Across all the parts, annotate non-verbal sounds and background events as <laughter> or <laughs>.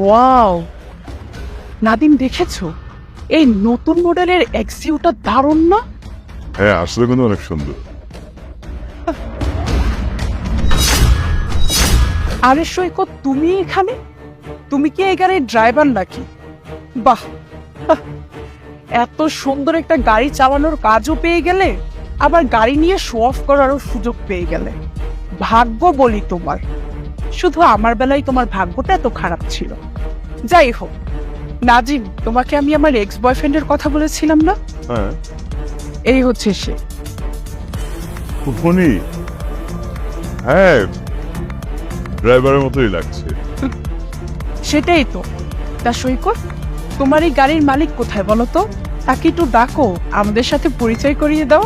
Wow Nadim দেখেছ? এই নতুন মডেলের এক্সিউটা দারুণ না? হ্যাঁ আসলে কিন্তু অনেক সুন্দর। আরে সৈকত তুমি এখানে? তুমি কি এই গাড়ির ড্রাইভার নাকি? বাহ বাহ। এত সুন্দর একটা গাড়ি চালানোর কাজও পেয়ে গেলে আবার গাড়ি নিয়ে শো অফ করারও সুযোগ পেয়ে গেলে। ভাগ্য বলি তোমার। শুধু আমার বেলায় তোমার ভাগ্যটা এত খারাপ ছিল। যাই হোক নাজিম তোমাকে আমি আমার এক্স বয়ফ্রেন্ডের কথা বলেছিলাম না? হ্যাঁ। এই হচ্ছে সে। ফুফনি। হ্যাঁ ড্রাইভারের মতোই লাগছে। সেটাই তো। তা সৈকত তোমার এই গাড়ির মালিক কোথায় বলো তো? তাকে একটু ডাকো আমাদের সাথে পরিচয় করিয়ে দাও।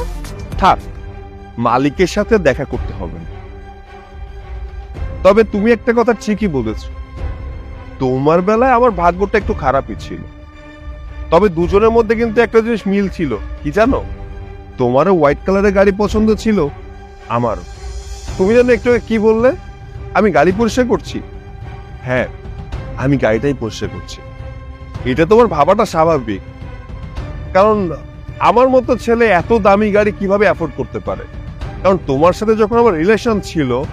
থাক মালিকের সাথে দেখা করতে হবে না। তবে তুমি একটা কথা ঠিকই বলেছ। তোমার বেলায় আমার ভাগ্যটা একটু খারাপই ছিল। তবে দুজনের মধ্যে কিন্তু একটা জিনিস মিল ছিল। কি জানো? তোমারও হোয়াইট কালারের গাড়ি পছন্দ ছিল, আমারও। তুমি জানো একটু কি বললে? আমি গাড়ি পরিষ্কার করছি। হ্যাঁ আমি গাড়িটাই পরিষ্কার করছি। এটা তোমার ভাবাটা স্বাভাবিক। কারণ আমার মতো ছেলে এত দামি গাড়ি কীভাবে অ্যাফোর্ড করতে পারে? কারণ তোমার সাথে যখন আমার রিলেশন ছিল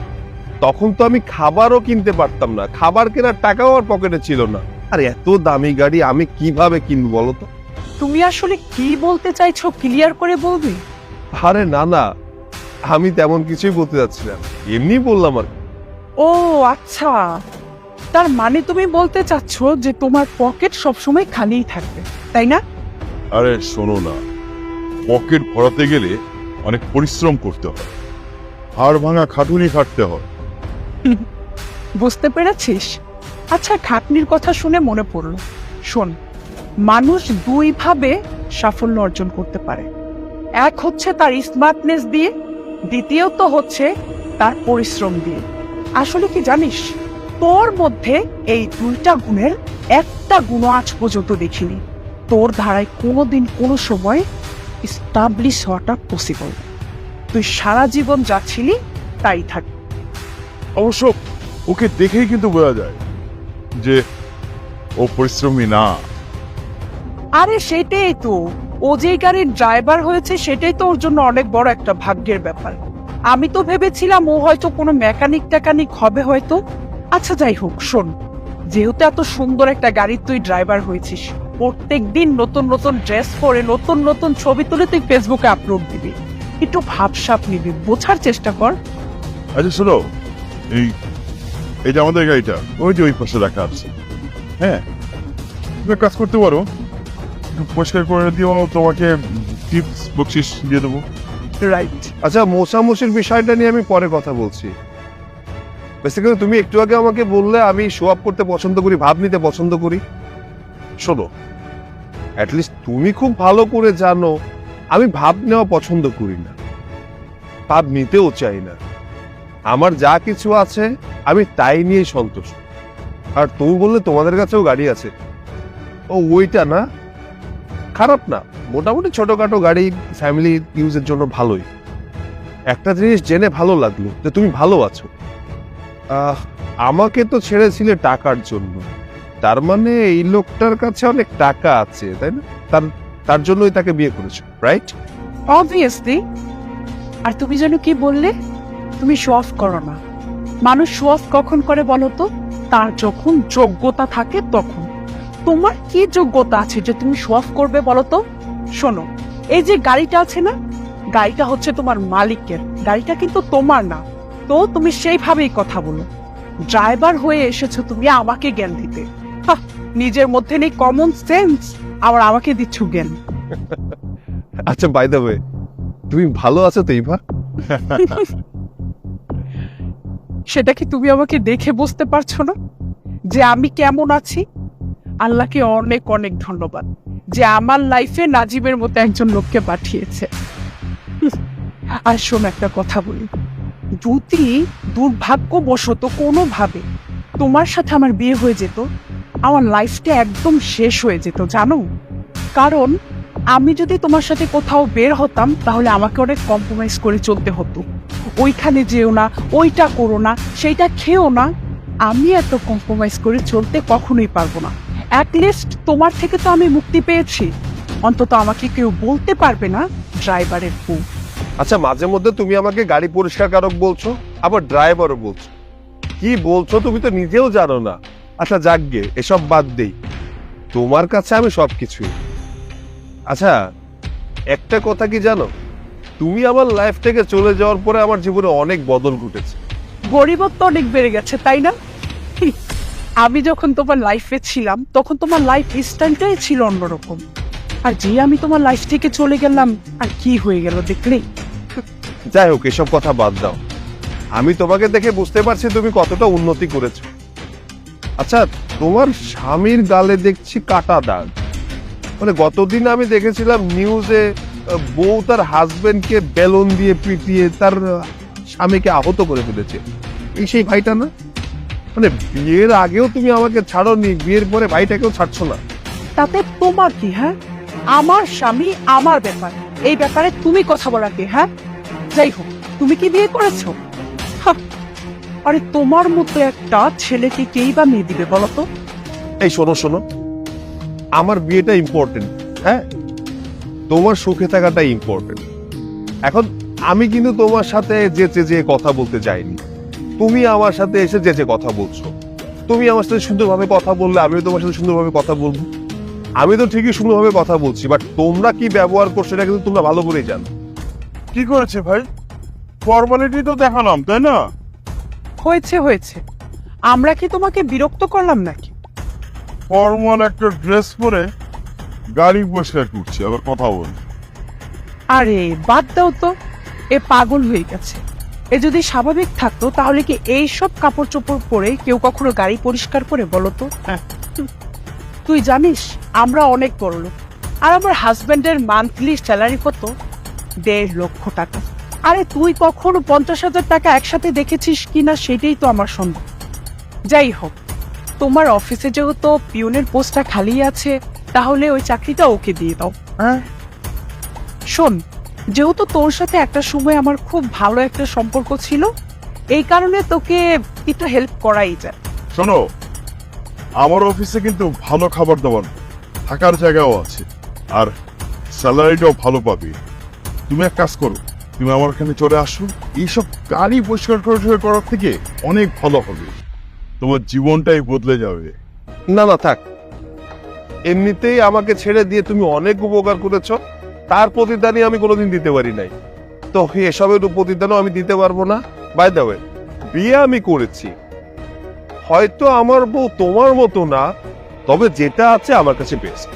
তখন তো আমি খাবারও কিনতে পারতাম না। খাবার কেনার টাকাও আমার পকেটে ছিল না। আর এত দামি গাড়ি আমি কীভাবে কিনবো বলো তো? তুমি আসলে কি বলতে চাইছো ক্লিয়ার করে বলবি? আরে না না। আমি তেমন কিছুই বলতে যাচ্ছি না এমনি বললাম আর কি। ও আচ্ছা। তার মানে তুমি বলতে চাচ্ছ যে তোমার পকেট সবসময় খালিই থাকবে তাই না? আরে শোনো না। পকেট ভরাতে গেলে অনেক পরিশ্রম করতে হয়। হাড় ভাঙা খাটুনি খাটতে হয়। বুঝতে পেরেছিস? আচ্ছা খাটনির কথা শুনে মনে পড়ল। শোন, মানুষ দুই ভাবে সাফল্য অর্জন করতে পারে। এক হচ্ছে তার স্মার্টনেস দিয়ে, দ্বিতীয়ত হচ্ছে তার পরিশ্রম দিয়ে। আসলে কি জানিস, তোর মধ্যে এই দুইটা গুণের একটা গুণ আজ পর্যন্ত দেখিনি। তোর ধারায় কোনোদিন কোনো সময় স্টাবলিশ হওয়াটা পসিবল তুই সারা জীবন যা ছিলি তাই থাক। অবশ্য ওকে দেখেই কিন্তু বোঝা যায় যে ও পরিশ্রমী না। আরে সেটাই তো। ও যে গাড়ির ড্রাইভার হয়েছে সেটাই তো ওর জন্য অনেক বড় একটা ভাগ্যের ব্যাপার। আমি তো ভেবেছিলাম ও হয়তো কোনো মেকানিক টেকানিক হবে হয়তো। আচ্ছা যাই হোক শোন। যেহেতু এত সুন্দর একটা গাড়ির তুই ড্রাইভার হয়েছিস প্রত্যেক দিন নতুন নতুন ড্রেস পরে নতুন নতুন ছবি তুলে তুই ফেসবুকে আপলোড দিবি। একটু ভাবসাপ নিবি বোঝার চেষ্টা কর। আচ্ছা শোনো এই এই আমাদের গাড়িটা, ওই যে ওই পাশে রাখা আছে। হ্যাঁ তুমি কাজ করতে পারো পরিষ্কার করে দিও, তোমাকে টিপস বকশিস দিয়ে দেবো। রাইট আচ্ছা মোছামুছির বিষয়টা নিয়ে আমি পরে কথা বলছি। বেসিক্যালি তুমি একটু আগে আমাকে বললে, আমি শো আপ করতে পছন্দ করি, ভাব নিতে পছন্দ করি। শোনো অ্যাটলিস্ট তুমি খুব ভালো করে জানো, আমি ভাব নেওয়া পছন্দ করি না। ভাব নিতেও চাই না। আমার যা কিছু আছে, আমি তাই নিয়েই সন্তুষ্ট। আর তুমি বললে তোমাদের কাছেও গাড়ি আছে। ও, ওইটা না? খারাপ না। মোটামুটি ছোটখাটো গাড়ি ফ্যামিলি ইউজের জন্য ভালোই। একটা জিনিস জেনে ভালো লাগল যে তুমি ভালো আছো। আমাকে তো ছেড়েছিলে টাকার জন্য। তার মানে এই লোকটার কাছে অনেক টাকা আছে, তাই না? তার তার জন্যই তাকে বিয়ে করেছ রাইট অবভিয়াসলি আর তুমি যেন কি বললে? তুমি শো অফ করো না। মানুষ শো অফ কখন করে বলো তো? তার যখন যোগ্যতা থাকে তখন। তোমার কি যোগ্যতা আছে যে তুমি শো অফ করবে বলো তো? শোনো এই যে গাড়িটা আছে না গাড়িটা হচ্ছে তোমার মালিকের গাড়িটা কিন্তু তোমার না। তো তুমি সেইভাবেই কথা বলো। ড্রাইভার হয়ে এসেছ তুমি আমাকে জ্ঞান দিতে। নিজের মধ্যে নেই কমন সেন্স আবার আমাকে দিচ্ছ জ্ঞান। আচ্ছা বাই দ্য ওয়ে তুমি ভালো আছো তো ইভা? <laughs> সেটা কি তুমি আমাকে দেখে বুঝতে পারছ না? যে আমি কেমন আছি? আল্লাহকে অনেক অনেক ধন্যবাদ যে আমার লাইফে নাজিবের মতো একজন লোককে পাঠিয়েছে। আর শোন একটা কথা বলি। যদি দুর্ভাগ্যবশত কোনোভাবে তোমার সাথে আমার বিয়ে হয়ে যেত, আমার লাইফটা একদম শেষ হয়ে যেত, জানো? কারণ আমি যদি তোমার সাথে কোথাও বের হতাম, তাহলে আমাকে অনেক কম্প্রোমাইজ করে চলতে হতো। ওইখানে যেও না, ওইটা করো না, সেইটা খেও না। আমি এত কম্প্রোমাইজ করে চলতে কখনোই পারব না। অ্যাটলিস্ট তোমার থেকে তো আমি মুক্তি পেয়েছি। অন্তত আমাকে কেউ বলতে পারবে না ড্রাইভারের বউ। আচ্ছা মাঝে মধ্যে তুমি আমাকে গাড়ি পরিষ্কারকারক বলছো, আবার ড্রাইভারও বলছো। কি বলছো তুমি তো নিজেও জানো না। আচ্ছা যাকগে এসব বাদ দেই। তোমার কাছে আমি সব কিছুই আচ্ছা একটা কথা কি জানো? তুমি আমার লাইফ থেকে চলে যাওয়ার পরে আমার জীবনে অনেক বদল ঘটেছে। গরিবত্ব অনেক বেড়ে গেছে তাই না? আমি যখন তোমার লাইফে ছিলাম তখন তোমার লাইফ স্টাইলটাই ছিল অন্যরকম। আর যে আমি তোমার লাইফ থেকে চলে গেলাম আর কি হয়ে গেল দেখলেই যাই হোক এসব কথা বাদ দাও। আমি তোমাকে দেখে বুঝতে পারছি তুমি কতটা উন্নতি করেছ। আচ্ছা তোমার স্বামীর গালে দেখছি কাটা দাগ। মানে গতদিন আমি দেখেছিলাম নিউজে বউ তার হাজবেন্ডকে বেলুন দিয়ে পিটিয়ে তার স্বামীকে আহত করে ফেলেছে। এই সেই ভাইটা না? মানে বিয়ের আগেও তুমি আমাকে ছাড়োনি বিয়ের পরে ভাইটাকেও ছাড়ছো না। তাতে তোমার কি হ্যাঁ? আমার স্বামী আমার ব্যাপার। এই ব্যাপারে তুমি কথা বলা কি হ্যাঁ? যাই হোক তুমি কি বিয়ে করেছ? আরে তোমার মতো একটা ছেলেকে কেই বা মেয়ে দিবে বলো তো? এই শোনো শোনো। আমার বিয়েটা ইম্পর্টেন্ট হ্যাঁ? তোমার সুখে থাকাটা ইম্পর্টেন্ট এখন আমি কিন্তু তোমার সাথে যেচে যে কথা বলতে যাইনি। তুমি আমার সাথে এসে যেচে কথা বলছো। তুমি আমার সাথে সুন্দরভাবে কথা বললে আমিও তোমার সাথে সুন্দরভাবে কথা বলব। আমি তো ঠিকই সুন্দরভাবে কথা বলছি বাট তোমরা কি ব্যবহার করছ এটা কিন্তু তোমরা ভালো করেই জানো। কি করেছে ভাই? ফর্মালিটি তো দেখালাম তাই না? হয়েছে হয়েছে। আমরা কি তোমাকে বিরক্ত করলাম নাকি? ফর্মাল একটা ড্রেস পরে গাড়ি পরিষ্কার করছি আবার কথা বল আরে, বাদ দাও তো। এ পাগল হয়ে গেছে। এ যদি স্বাভাবিক থাকতো, তাহলে কি এই সব কাপড় চোপড় পরে কেউ কখনো গাড়ি পরিষ্কার করে বলো তো? হ্যাঁ। তুই জানিস, আমরা অনেক বড় লোক। আর আমার হাজবেন্ডের মান্থলি স্যালারি কত? দেড় লক্ষ টাকা। আরে, তুই কখনো পঞ্চাশ হাজার টাকা একসাথে দেখেছিস কিনা, সেটাই তো আমার সন্দেহ। যাই হোক তোমার অফিসে যেহেতু পিউনের পোস্টটা খালি আছে তাহলে ওই চাকরিটা ওকে দিয়ে দাও। হ্যাঁ? শোন যেহেতু তোর সাথে একটা সময় আমার খুব ভালো একটা সম্পর্ক ছিল এই কারণে তোকে একটু হেল্প করাই যায়। শোনো আমার অফিসে কিন্তু ভালো খাবার দাবার থাকার জায়গাও আছে আর স্যালারিটাও ভালো পাবে। তুমি এক কাজ করো তুমি আমার এখানে চলে আসো এইসব গাড়ি পরিষ্কার করার থেকে অনেক ভালো হবে। তোমার জীবনটাই বদলে যাবে। না না থাক। এমনিতেই আমাকে ছেড়ে দিয়ে তুমি অনেক উপকার করেছ তার প্রতিদানই আমি কোনোদিন দিতে পারি নাই। তো এসবের প্রতিদানও আমি দিতে পারব না। বাই দ্য ওয়ে বিয়ে আমি করেছি। হয়তো আমার বউ তোমার মতো না তবে যেটা আছে আমার কাছে বেস্ট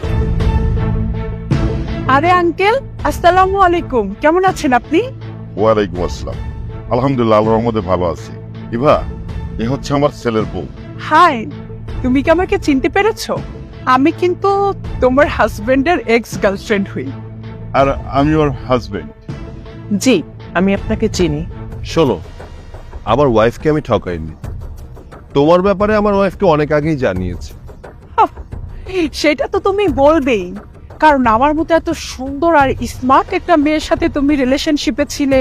আরে আঙ্কেল আসসালামু আলাইকুম। কেমন আছেন আপনি? ওয়ালাইকুম আসসালাম। আলহামদুলিল্লাহ আল্লাহর রহমতে ভালো আছি। ইভা এ হচ্ছে আমার ছেলের বউ। হাই তুমি কি আমাকে চিনতে পেরেছ? আমি কিন্তু তোমার হাজবেন্ডের এক্স গার্লফ্রেন্ড হই। আর আমি ওর হাজবেন্ড জি আমি আপনাকে চিনি। শোনো আমার ওয়াইফকে আমি ঠকাইনি। তোমার ব্যাপারে আমার ওয়াইফকে অনেক আগেই জানিয়েছে। হাহ, সেটা তো তুমি বলবেই। কারণ আমার মতো এত সুন্দর আর স্মার্ট একটা মেয়ের সাথে তুমি রিলেশনশিপে ছিলে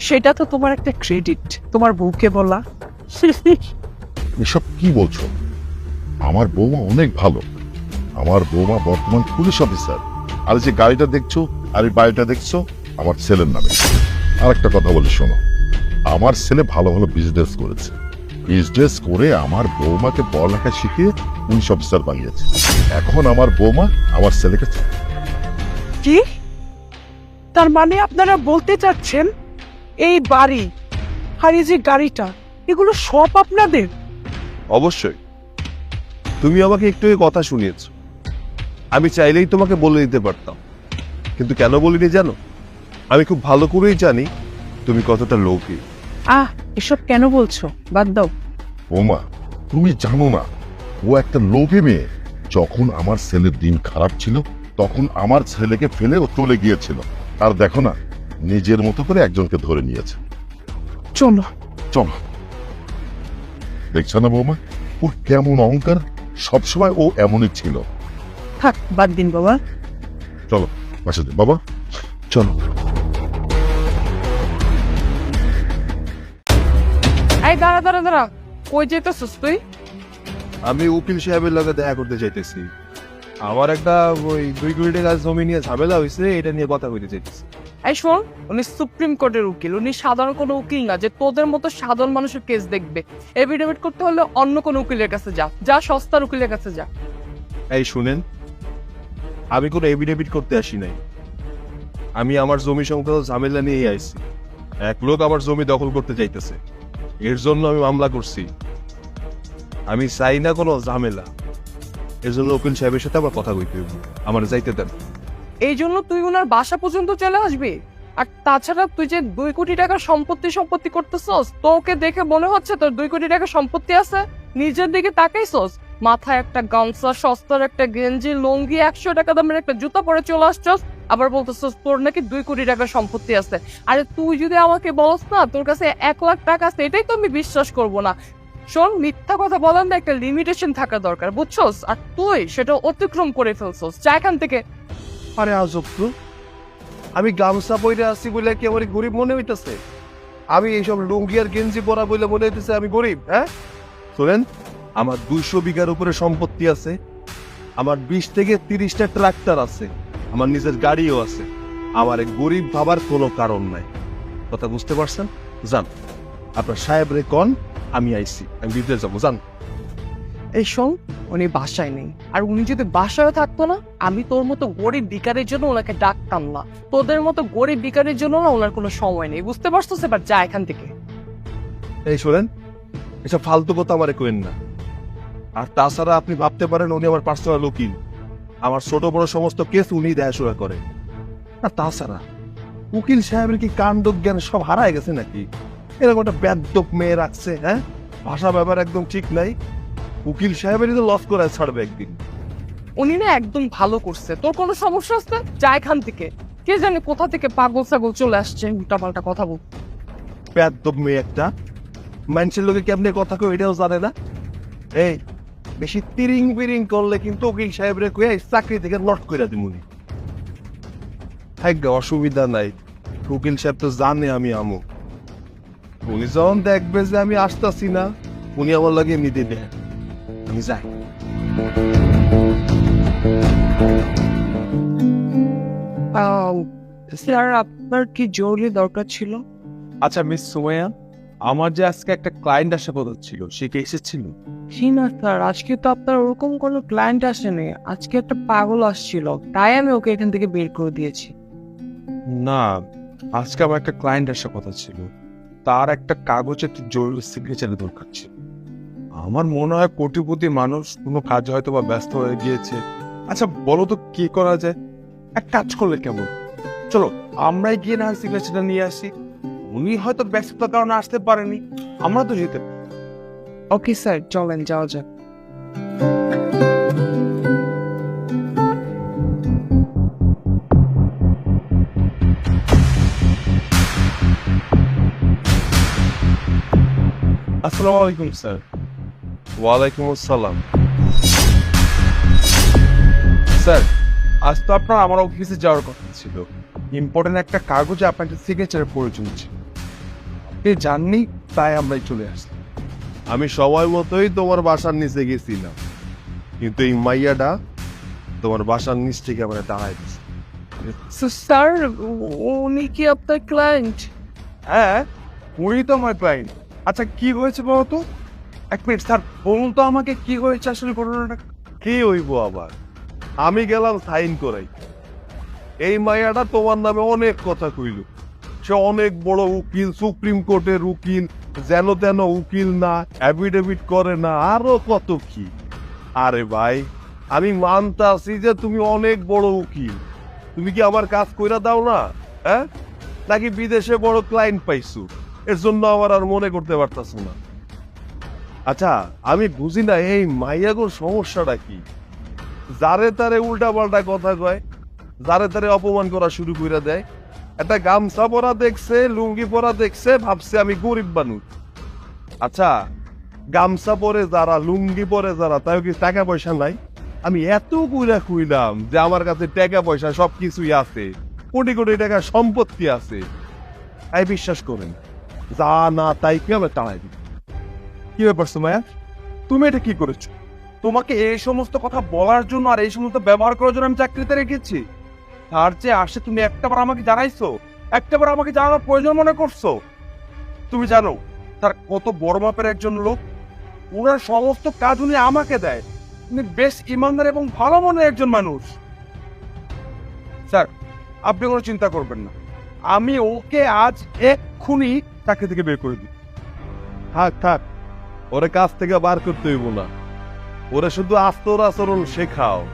সেটা তো তোমার একটা ক্রেডিট তোমার বউকে বলা। <laughs> এসব কি বলছো? আমার বৌমা অনেক ভালো। আমার বৌমা বর্তমান পুলিশ অফিসার। আর যে গাড়িটা দেখছ, আর এই বাড়িটা দেখছ, আমার ছেলের নামে। আর একটা কথা বলি, শোনো। আমার ছেলে ভালো ভালো বিজনেস করেছে। বিজনেস করে আমার বৌমাকে পড়ালেখা শিখিয়ে পুলিশ অফিসার বানিয়েছে। এখন আমার বৌমা আমার ছেলেকে কি? তার মানে আপনারা বলতে চাচ্ছেন এই বাড়ি আর এই যে গাড়িটা এগুলো সব আপনাদের? অবশ্যই। তুমি আমাকে একটু এই কথা শুনিয়েছ। আমি চাইলেই তোমাকে বলে দিতে পারতাম। কিন্তু কেন বলিনি জানো? আমি খুব ভালো করেই জানি তুমি কতটা লোভী। আহ এসব কেন বলছো? বাদ দাও। বৌমা তুমি জানো না ও একটা লোভী মেয়ে। যখন আমার ছেলের দিন খারাপ ছিল তখন আমার ছেলেকে ফেলে ও চলে গিয়েছিল। আর দেখো না নিজের মতো করে একজনকে ধরে নিয়েছে। চলো। চলো। দেখছ না বৌমা? ওর কেমন অহংকার। সবসময় ও এমনই ছিল। থাক বাদ দিন বাবা। চলো বাসাতে বাবা। চলো। এই দাঁড়া দাঁড়া দাঁড়া। কই যেতেছিস তুই? আমি উকিল সাহেবের লগে দেখা করতে চাইতেছি আমার একটা ওই দুই কোটি টাকা জমি নিয়ে ঝামেলা হয়েছে এটা নিয়ে কথা কইতে চাইতেছি এই শোন, উনি সুপ্রিম কোর্টের উকিল, উনি সাধারণ কোনো উকিল না, যে তোদের মতো সাধারণ মানুষের কেস দেখবে। এভিডেভিট করতে হলে অন্য কোনো উকিলের কাছে যা যা সস্তার উকিলের কাছে যা। এই শুনেন, আমি কোনো এভিডেভিট করতে আসি নাই। আমি আমার জমি সংক্রান্ত ঝামেলা নিয়ে আইছি। এক লোক আমার জমি দখল করতে চাইতেছে। এর জন্য আমি মামলা করছি। আমি চাই না কোনো ঝামেলা। এর জন্য উকিল সাহেবের সাথে আমার কথা কইতে আমার যাইতে দেন। এই জন্য তুই ওনার বাসা পর্যন্ত চলে আসবি। আর তাছাড়া তুই যে দুই কোটি টাকার সম্পত্তি সম্পত্তি করতেছস, তোকে দেখে মনে হচ্ছে তোর দুই কোটি টাকার সম্পত্তি আছে? নিজের দিকে তাকাইছস? মাথায় একটা গামছা, সস্তার একটা গেঞ্জি, লুঙ্গি, একশো টাকা দামের একটা জুতা পরে চলে আসছস, আবার বলতেছস তোর নাকি দুই কোটি টাকার সম্পত্তি আছে। আরে তুই যদি আমাকে বলস না, তোর কাছে এক লাখ টাকা আছে, এটাই তো আমি বিশ্বাস করব না। শোন, মিথ্যা কথা বলার না একটা লিমিটেশন থাকা দরকার, বুঝছস? আর তুই সেটা অতিক্রম করে ফেলছস। যা এখান থেকে। আরে আজব তো আমি গামছা পরে আসছি বলে কি আমার গরিব মনে হইতেছে? আমি এইসব লুঙ্গি আর গেঞ্জি পরা বলে মনে হইতেছে আমি গরিব হ্যাঁ? শোনেন, আমার দুইশো বিঘার উপরে সম্পত্তি আছে, আমার বিশ থেকে তিরিশটা ট্রাক্টর আছে, আমার নিজের গাড়িও আছে। আমার গরিব ভাবার কোনো কারণ নাই। কথা বুঝতে পারছেন? যান, আপনার সাহেব রে কন, আমি আইছি, আমি বিদেশ যাব, যান। এই শোন, উনি বাসায় নেই। আর উনি যদি বাসায় থাকতো না, আমি তোর মতো গরিব বিকারের জন্য ওনাকে ডাকতাম না। তোদের মতো গরিব বিকারের জন্য না ওনার কোনো সময় নেই, বুঝতে পারছিস? এবার যা এখান থেকে। এই শোনেন, এসব ফালতু কথা আমারে কোয়েন না। আর তাছাড়া আপনি ভাবতে পারেন উনি আমার পার্সোনাল উকিল। আমার ছোট বড় সমস্ত কেস উনি দেখাশোনা করে। আর তাছাড়া, উকিল সাহেবের কি কাণ্ড জ্ঞান সব হারায় গেছে নাকি? এরকম একটা ব্যাদ্যপ মেয়ে রাখছে হ্যাঁ? ভাষা ব্যবহার একদম ঠিক নাই। উকিল সাহেবেরই তো লস করে ছাড়বে একদিন। উনি না একদম ভালো করছে। তোর কোনো সমস্যা আছে? যা এখান থেকে। কে জানে কোথা থেকে পাগল ছাগল চলে আসছে উল্টাপাল্টা কথা বল। ব্যাদ্যপ মেয়ে একটা। মানুষের লোকে কেমনে কথা কই এটাও জানে না। এই বেশি তিরিং বিরিং করলে কিন্তু উকিল সাহেবরে কয়ে চাকরি থেকে লট করে দিমুনি ভাগ্য অসুবিধা নাই। উকিল সাহেব তো জানে আমি আমু। উনি যখন দেখবে যে আমি আসতাছি না উনি আমার লাগে এমনিতে দেন আমি যাই স্যার আপনার কি জরুরি দরকার ছিল? আচ্ছা মিস সুমাইয়া আমার যে আজকে একটা ক্লায়েন্ট আসা কথা ছিল সে কি এসেছিল? জি না স্যার আজকে তো আপনার ওরকম কোনো ক্লায়েন্ট আসেনি। আজকে একটা পাগল আসছিল তাই আমি ওকে এখান থেকে বের করে দিয়েছি। না আজকে আমার একটা ক্লায়েন্ট আসার কথা ছিল। তার একটা কাগজে একটা জরুরি সিগনেচারের দরকার ছিল। আমার মনে হয় কোটিপতি মানুষ কোনো কাজ হয়তো বা ব্যস্ত হয়ে গিয়েছে। আচ্ছা বলো তো কি করা যায়? এক কাজ করলে কেমন? চলো আমরাই গিয়ে না সেটা নিয়ে আসি। উনি হয়তো ব্যস্ততার কারণে আসতে পারেনি। আমরা তো যেতে। ওকে স্যার চলেন যাওয়া যাক। আসসালামু আলাইকুম স্যার। ওয়ালাইকুম আসসালাম। স্যার আজ তো আপনার আমার অফিসে যাওয়ার কথা ছিল। ইম্পর্টেন্ট একটা কাগজে আপনার সিগনেচারের প্রয়োজন ছিল। আপনি জাননি তাই আমরাই চলে আসছি আমি সময় মতোই তোমার বাসার নিচে গেছিলাম। কিন্তু এই মাইয়াটা তোমার বাসার নিচ থেকে আমার দাঁড়ায় দিচ্ছে স্যার উনি কি আপনার ক্লায়েন্ট হ্যাঁ উনি তো আমার ক্লায়েন্ট আচ্ছা কি হয়েছে বলো তো? এক মিনিট, স্যার, বলুন তো আমাকে কি হয়েছে আসলে ঘটনাটা? কি হইব আবার? আমি গেলাম সাইন করাই। এই মাইয়াটা তোমার নামে অনেক কথা কইল। সে অনেক বড় উকিল, সুপ্রিম কোর্টের উকিল, যেন তেন উকিল না অ্যাফিডেভিট করে না, আরও কত কি। আরে ভাই, আমি মানতে আছি যে তুমি অনেক বড় উকিল। তুমি কি আমার কাজ কইরা দাও না? হ্যাঁ? নাকি বিদেশে বড় ক্লায়েন্ট পাইছো? এর জন্য আমার আর মনে করতে পারতাছ না। আচ্ছা আমি বুঝি না এই মাইয়াগোর সমস্যাটা কি? যারে তারে উল্টা পাল্টা কথা কয়, যারে তারে অপমান করা শুরু করে দেয়। একটা গামছা পরা দেখছে, লুঙ্গি পরা দেখছে, ভাবছে আমি গরিব মানুষ। আচ্ছা গামছা পরে যারা, লুঙ্গি পরে যারা তাই কি টাকা পয়সা নাই? আমি এত কুইলা কুইলাম যে আমার কাছে টাকা পয়সা সব কিছুই আছে। কোটি কোটি টাকা সম্পত্তি আছে। তাই বিশ্বাস করেন, যা না তাই কি আমি টানাই দিই কি ব্যাপার সুমায়া তুমি এটা কি করেছ? তোমাকে এই সমস্ত কথা বলার জন্য আর এই সমস্ত ব্যবহার করার জন্য আমি চাকরিতে রেখেছি। তার যে আসে তুমি একটাবার আমাকে জানাইছো একটাবার আমাকে জানানোর প্রয়োজন মনে করছ। তুমি জানো তার কত বড় মাপের একজন লোক। ওনার সমস্ত কাজ উনি আমাকে দেয়। উনি বেশ ইমানদার এবং ভালো মনের একজন মানুষ। স্যার আপনি কোনো চিন্তা করবেন না। আমি ওকে আজ এক্ষুনি চাকরি থেকে বের করে দিই। থাক থাক। ওরে কাজ থেকে বার করতে হইব না। ওরা শুধু আস্তর আচরণ শেখাও।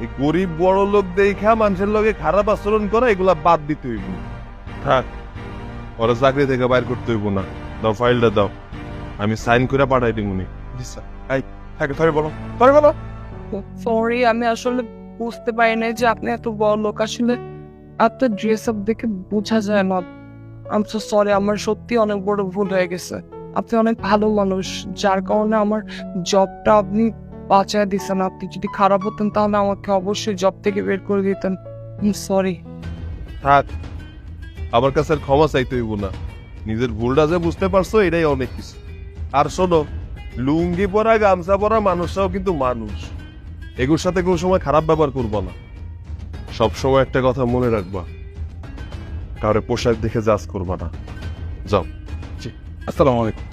এই গরিব বড় লোক দেখা মানুষের লগে খারাপ আচরণ করা, এগুলা বাদ দিতে হইব থাক, ওরা চাকরি থেকে বাইর করতে হইব না। দাও ফাইলটা দাও। আমি সাইন করে পাঠাই জি স্যার। এই, থাকে বলো। ধরে বলো। সরি আমি আসলে বুঝতে পারি নাই যে আপনি এত বড় লোক। আসলে আপনার ড্রেস আপ দেখে বোঝা যায় না। আম সরি আমার সত্যি অনেক বড় ভুল হয়ে গেছে। আপনি অনেক ভালো মানুষ যার কারণে আমার জবটা আপনি বাঁচায় দিচ্ছেন আপনি যদি খারাপ হতেন তাহলে আমাকে অবশ্যই জব থেকে বের করে দিতেন। সরি থাক আমার কাছে আর ক্ষমা চাইতে হইব না। নিজের ভুলটা যে বুঝতে পারছ এটাই অনেক কিছু। আর শোনো লুঙ্গি পরা গামছা পরা মানুষরাও কিন্তু মানুষ। এগুলোর সাথে কোনো সময় খারাপ ব্যবহার করব না। সব সময় একটা কথা মনে রাখবা। কারও পোশাক দেখে জাজ করবা না। যাও আসসালামু আলাইকুম।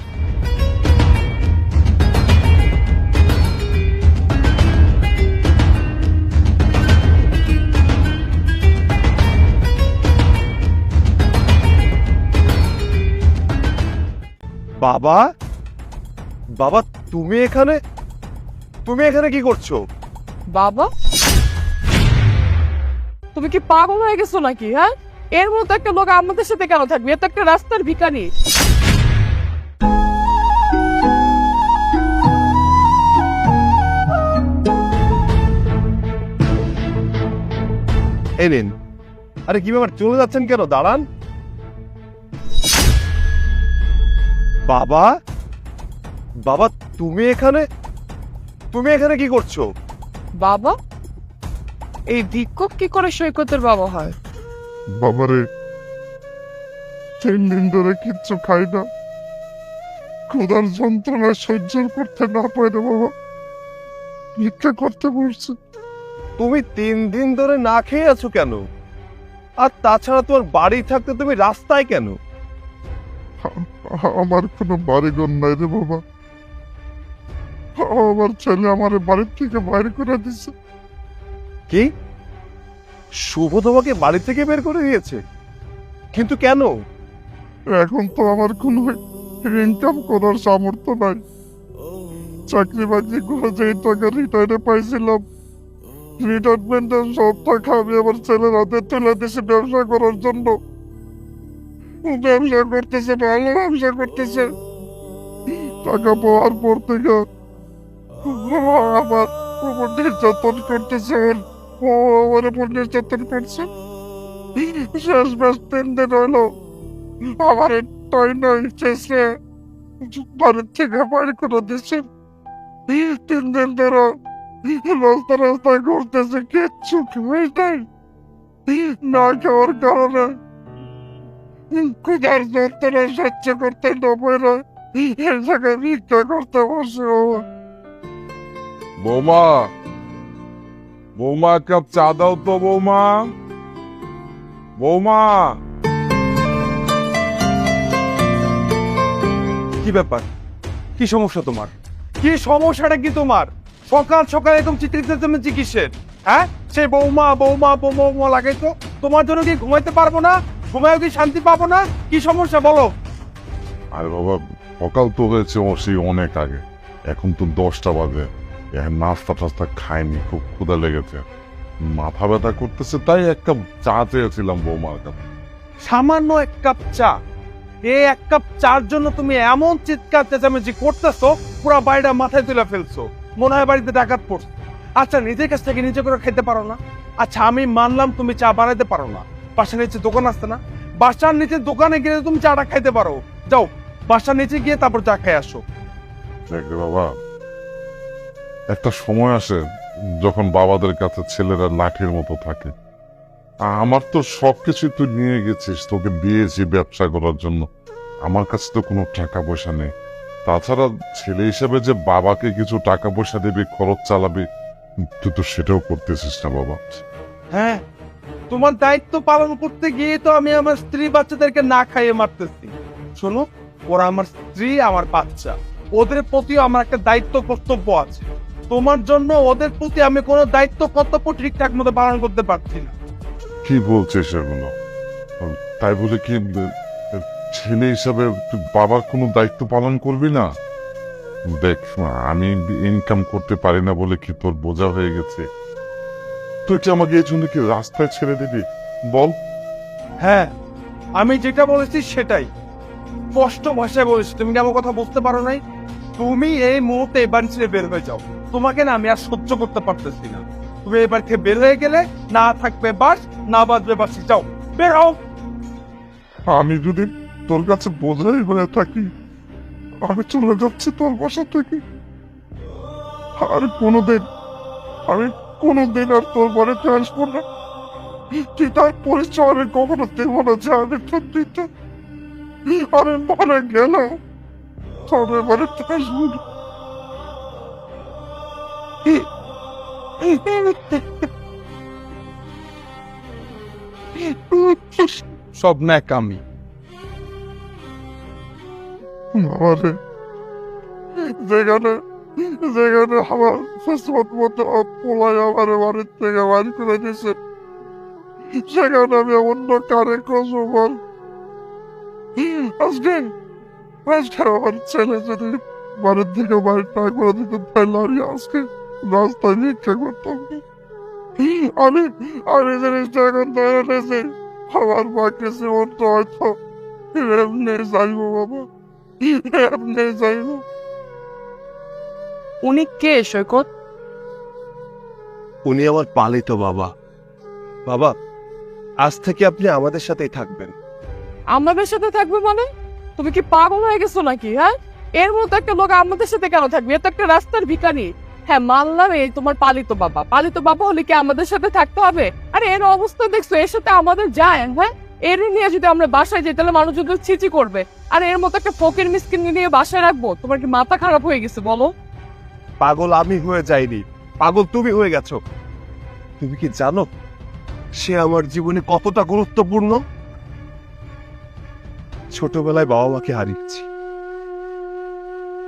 বাবা? বাবা তুমি এখানে? তুমি এখানে কি করছ? বাবা? তুমি কি পাগল হয়ে গেছো নাকি হ্যাঁ? এর মতো একটা লোক আমাদের সাথে কেন থাকবে? এ তো একটা রাস্তার ভিখারি। এই নিন। আরে কি ব্যাপার চলে যাচ্ছেন কেন? দাঁড়ান। বাবা? বাবা তুমি এখানে? তুমি এখানে কি করছ? বাবা? এই ভিক্ষুক কি করে সৈকতের বাবা হয়? বাবারে তিন দিন ধরে কিচ্ছু খাই না। ক্ষুধার যন্ত্রণা সহ্য করতে না পারে বাবা। ভিক্ষা করতে বসছে তুমি তিন দিন ধরে না খেয়ে আছো কেন? আর তাছাড়া তোমার বাড়ি থাকতে তুমি রাস্তায় কেন? আমার কোনো বাড়িঘর নাই রে বাবা। আমার ছেলে আমার বাড়ির থেকে বাইরে করে দিছে। কি? শুভ তোমাকে বাড়ি থেকে বের করে দিয়েছে? কিন্তু কেন? এখন তো আমার কোনো ইনকাম করার সামর্থ্য নাই। চাকরি বাকরি করে যে টাকা রিটায়ারে পাইছিলাম রিটায়ারমেন্টের সব টাকা আমি আমার ছেলের হাতে তুলে দিয়েছি ব্যবসা করার জন্য। ব্যবসা করতেছে ভালো ব্যবসা করতেছে। টাকা পাওয়ার পর থেকে আমার উপর নির্যাতন করতেছে, ও আমার উপর নির্যাতন করছে। শেষ বেশ তিন দিন হলো আমার টাই নাই শেষে বাড়ির থেকে বাড়ি করে দিচ্ছে তিন দিন ধরে রাস্তা রাস্তায় ঘুরতেছে, কিচ্ছু খেয়ে নাই। না খাওয়ার কারণে ক্ষুধার যন্ত্রণা সহ্য করতে না পারে এই জায়গায় ভিক্ষা করতে বসে বাবা বৌমা বৌমা কাপ চা দাও তো বৌমা বৌমা কি ব্যাপার? কি সমস্যা তোমার? কি সমস্যাটা কি তোমার? সকাল সকাল একদম চিত্রিত তুমি চিকিৎসের হ্যাঁ? সে বৌমা বৌমা বৌমা বৌমা লাগাই তো তোমার জন্য কি ঘুমাইতে পারব না? ঘুমায়ও কি শান্তি পাবো না? কি সমস্যা বলো। আরে বাবা সকাল তো হয়েছে ও সেই অনেক আগে। এখন তো দশটা বাজে। এখন নাস্তা টাস্তা খাইনি খুব ক্ষুধা লেগেছে। মাথা ব্যথা করতেছে তাই এক কাপ চা চেয়েছিলাম বৌমার কাছে। সামান্য এক কাপ চা? এই এক কাপ চার জন্য তুমি এমন চিৎকার চেঁচামেচি করতেছো পুরো বাড়িটা মাথায় তুলে ফেলছো। মনে হয় বাড়িতে ডাকাত পড়ছে। আচ্ছা নিজের কাছ থেকে নিজে করে খেতে পারো না? আচ্ছা আমি মানলাম তুমি চা বানাইতে পারো না। বাসার নিচে দোকান আসতে না? বাসার নিচে দোকানে গিয়ে তুমি চাটা খাইতে পারো। যাও বাসার নিচে গিয়ে তারপর চা খাই আসো। দেখ বাবা একটা সময় আসে যখন বাবাদের কাছে ছেলেরা লাঠির মতো থাকে। আমার তো সবকিছু তুই নিয়ে গেছিস তোকে দিয়েছি ব্যবসা করার জন্য। আমার কাছে তো কোনো টাকা পয়সা নেই। তাছাড়া ছেলে হিসেবে যে বাবাকে কিছু টাকা পয়সা দেবে খরচ চালাবে তুই তো সেটাও করতেছিস না বাবা। হ্যাঁ তোমার দায়িত্ব পালন করতে গিয়ে তো আমি আমার স্ত্রী বাচ্চাদেরকে না খাইয়ে মারতেছি। শোনো, ওরা আমার স্ত্রী, আমার বাচ্চা। ওদের প্রতিও আমার একটা দায়িত্ব কর্তব্য আছে। তোমার জন্য ওদের প্রতি আমি কোনো দায়িত্ব কর্তব্য ঠিকঠাক মতো পালন করতে পারছি না। কি বলছিস এগুলো তাই বলে কি ছেলে হিসাবে বাবার কোনো দায়িত্ব পালন করবি না? দেখ, আমি ইনকাম করতে পারি না বলে কি তোর বোঝা হয়ে গেছে? তুই কি আমাকে এই জন্য কি রাস্তায় ছেড়ে দিবি? বল। হ্যাঁ আমি যেটা বলেছি সেটাই। স্পষ্ট ভাষায় বলেছি তুমি কি আমার কথা বুঝতে পারো নাই? তুমি এই মুহূর্তে এবার ছেড়ে বের হয়ে যাও। তোমাকে না আমি আর সহ্য করতে পারতেছি না। তুমি এবার থেকে বের হয়ে গেলে না থাকবে বাস না বাজবে বাসি। যাও বের হও। আমি যদি তোর কাছে বোঝাই হয়ে থাকি আমি চলে যাচ্ছি তোর বাসা থেকে। আর কোনোদিন আমি কোনোদিন আর তোর বাড়িতে আসব না। তুই তার পরিচয় আমি কখনো দেব না যে আমি তোর দিতে আমি মরে গেলাম। তবে বাড়িতে আসব না। সব ন্যাক আমি। যেখানে যেখানে আমার কিসমত মতো পোলাই আমার বাড়ির থেকে বাড়ি করে দিয়েছে। সেখানে আমি অন্য কারে খুঁজবো বল। আজকে আজকে আমার ছেলে যদি বাড়ির থেকে বাড়ি করে দিত, তাহলে আমি আজকে রাস্তায় ভিক্ষা করতাম। আমি আমি জিনিসটা এখন ধরে নিয়েছি আমার বাকি জীবনটা হয়তো এমনি যাইবো বাবা, এমনি যাইবো। উনি কে সৈকত? উনি আমার পালিত বাবা। বাবা আজ থেকে আপনি আমাদের সাথেই থাকবেন। আমাদের সাথে থাকবে মানে? তুমি কি পাগল হয়ে গেছো নাকি হ্যাঁ? এর মতো একটা লোক আমাদের সাথে কেন থাকবে? এ তো একটা রাস্তার ভিখারি। হ্যাঁ মানলাম এই তোমার পালিত বাবা। পালিত বাবা হলে কি আমাদের সাথে থাকতে হবে? আরে এর অবস্থা দেখছ এর সাথে আমাদের যায় হ্যাঁ? এর নিয়ে যদি আমরা বাসায় যাই তাহলে মানুষ যদি ছিচি করবে। আর এর মতো একটা ফকির মিসকিন নিয়ে বাসায় রাখব? তোমার কি মাথা খারাপ হয়ে গেছে বলো? পাগল আমি হয়ে যাইনি। পাগল তুমি হয়ে গেছো। তুমি কি জানো, সে আমার জীবনে কতটা গুরুত্বপূর্ণ? ছোটবেলায় বাবা মাকে হারিয়েছি।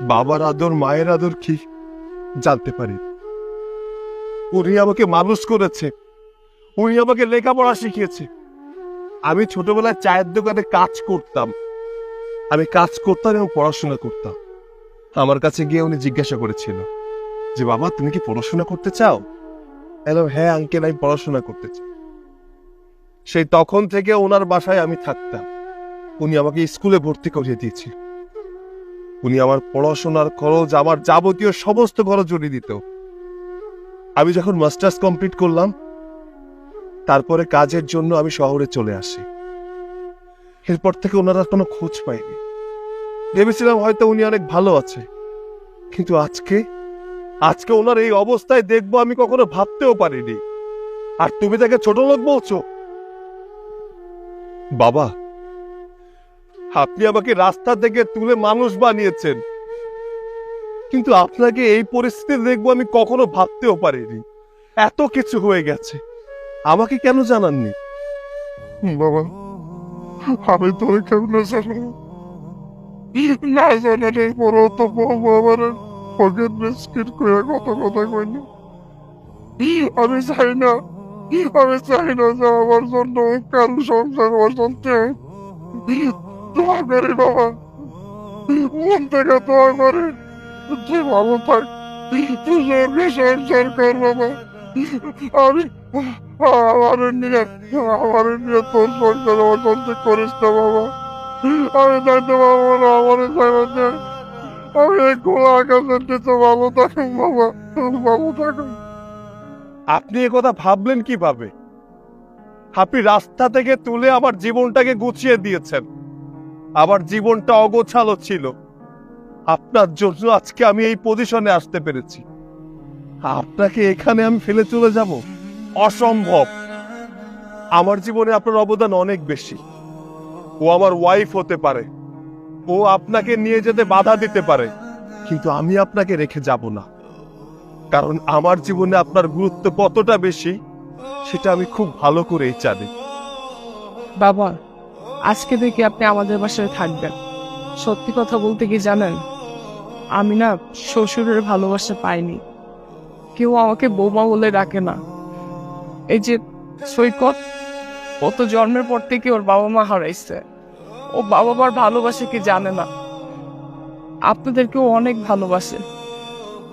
বাবার আদর, মায়ের আদর কি জানতে পারি। উনি আমাকে মানুষ করেছে। উনি আমাকে লেখাপড়া শিখিয়েছে। আমি ছোটবেলায় চায়ের দোকানে কাজ করতাম। আমি কাজ করতাম এবং পড়াশোনা করতাম। আমার কাছে গিয়ে উনি জিজ্ঞাসা করেছিল যে, বাবা, তুমি কি পড়াশোনা করতে চাও? হ্যালো হ্যাঁ আঙ্কেল আমি পড়াশোনা করতে চাই। সেই তখন থেকে ওনার বাসায় আমি থাকতাম। উনি আমাকে স্কুলে ভর্তি করিয়ে দিয়েছিল। উনি আমার পড়াশোনার খরচ, আমার যাবতীয় সমস্ত খরচ জড়িয়ে দিত। আমি যখন মাস্টার্স কমপ্লিট করলাম, তারপরে কাজের জন্য আমি শহরে চলে আসি। এরপর থেকে ওনারা কোনো খোঁজ পাইনি ভেবেছিলাম হয়তো উনি অনেক ভালো আছে। কিন্তু আজকে আজকে ওনার এই অবস্থায় দেখব আমি কখনো ভাবতেও পারিনি। আর তুমি তাকে ছোট লোক বলছো? বাবা, আপনি আমাকে রাস্তা থেকে তুলে মানুষ বানিয়েছেন। কিন্তু আপনাকে এই পরিস্থিতি দেখব আমি কখনো ভাবতেও পারিনি। এত কিছু হয়ে গেছে। আমাকে কেন জানাননি? বাবা, আমি না তো বউ ফগের বিস্কিট করে কত কথা কইল আমি চাই না। আমি চাই না যে আমার জন্য কাল সংসার অশান্তি দোয়া করি বাবা। মন থেকে দোয়া করি। তুই ভালো থাক। তুই সঙ্গে সংসার কর বাবা। আমি, আমার নিয়ে আমার নিয়ে তোর সংসার অশান্তি করিস না বাবা। আমি জানতে পারব না আমার জানাতে এই আপনি এ কথা ভাবলেন কীভাবে? আপনি রাস্তা থেকে তুলে আমার জীবনটাকে গুছিয়ে দিয়েছেন। আমার জীবনটা অগোছালো ছিল। আপনার জন্য আজকে আমি এই পজিশনে আসতে পেরেছি। আপনাকে এখানে আমি ফেলে চলে যাব? অসম্ভব। আমার জীবনে আপনার অবদান অনেক বেশি। ও আমার ওয়াইফ হতে পারে। ও আপনাকে নিয়ে যেতে বাধা দিতে পারে। কিন্তু আমি আপনাকে রেখে যাব না। কারণ আমার জীবনে আপনার গুরুত্ব কতটা বেশি, সেটা আমি খুব ভালো করেই জানি। বাবা, আজকে থেকে আপনি আমাদের বাসায় থাকবেন। সত্যি কথা বলতে কি জানেন? আমি না শ্বশুরের ভালোবাসা পাইনি। কেউ আমাকে বৌমা বলে ডাকে না। এই যে সৈকত কত জন্মের পর থেকে ওর বাবা মা হারাইছে। ও বাবা মার ভালোবাসে কি জানে না। আপনাদেরকেও অনেক ভালোবাসে।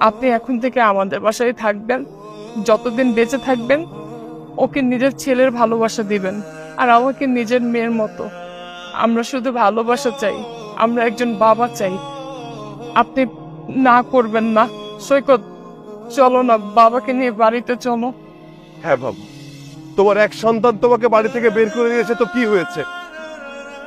আপনি এখন থেকে আমাদের বাসায় থাকবেন, যতদিন বেঁচে থাকবেন, ওকে নিজের ছেলের ভালোবাসা দিবেন, আর আমাকে নিজের মেয়ের মতো। আমরা শুধু ভালোবাসা চাই, আমরা একজন বাবা চাই। আপনি না করবেন না। সৈকত, চলো না, বাবাকে নিয়ে বাড়িতে চলো। হ্যাঁ বাবু, তোমার এক সন্তান তোমাকে বাড়ি থেকে বের করে দিয়েছে তো কি হয়েছে?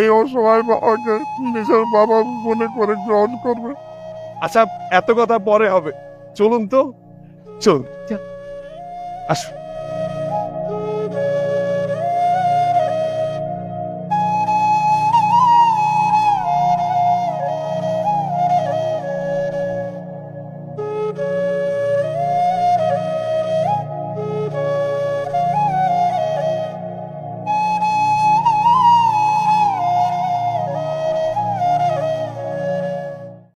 এই অসহায় বাবাকে নিজের বাবা মনে করে গ্রহণ করবে। আচ্ছা এত কথা পরে হবে। চলুন তো? চলুন। আসুন।